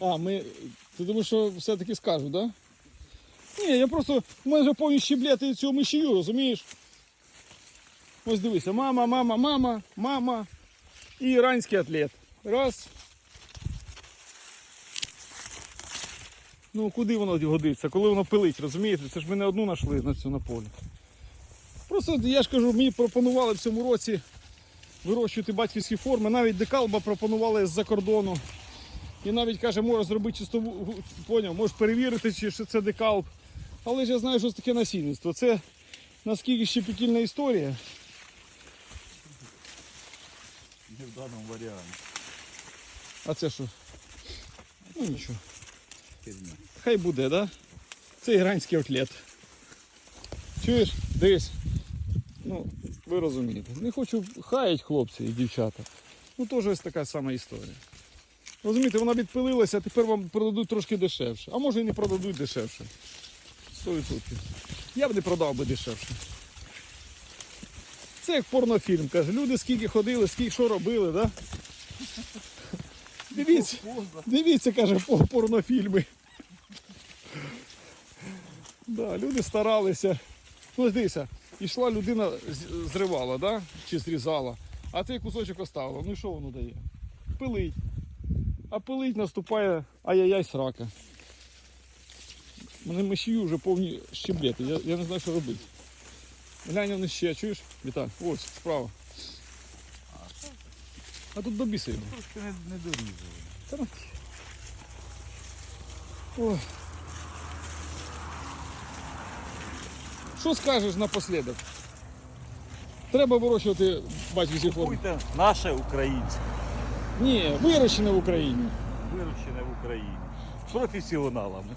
А, ми. Ти думаєш, що все-таки скажуть, так? Да? Ні, я просто. У мене вже повні щеблети цього мишію, розумієш? Ось дивися, мама, мама, мама, мама і іранський атлет. Раз. Ну, куди воно годиться? Коли воно пилить, розумієте? Це ж ми не одну знайшли на цю на полі. Просто я ж кажу, мені пропонували в цьому році вирощувати батьківські форми. Навіть декалба пропонували з-за кордону. І навіть каже, можеш зробити чистову, поняв, можеш перевірити, чи що це декалб. Але ж я знаю, що це таке насильництво. Це наскільки щепетільна історія. Не в даному варіанті. А це що? Ну нічого. Хай буде, да? Це іранський атлет. Чуєш? Дивись. Ну, ви розумієте. Не хочу хаять хлопці і дівчата. Ну теж ось така сама історія. Розумієте, вона відпилилася, а тепер вам продадуть трошки дешевше. А може і не продадуть дешевше. 100%. Я б не продав би дешевше. Це як порнофільм, каже. Люди скільки ходили, скільки що робили, да? Дивіться. Дивіться, каже, порнофільми. Да, люди старалися. Ну, дивися, ішла людина, зривала, да? чи зрізала, а цей кусочок оставила. Ну і що воно дає? Пилить. А пилить наступає ай-яй-яй срака. Мене мишію вже повні щеблети, я, я не знаю, що робити. Глянь, вони ще, чуєш? Віталь, ось, справа. А тут до біса йду. Трошки не, не дорізали. Ну. Ой. Що скажеш напослідок? Треба вирощувати батьківські форми. Купуйте наше українське, Ні, вирощене в Україні. вирощене в Україні. Професіоналами.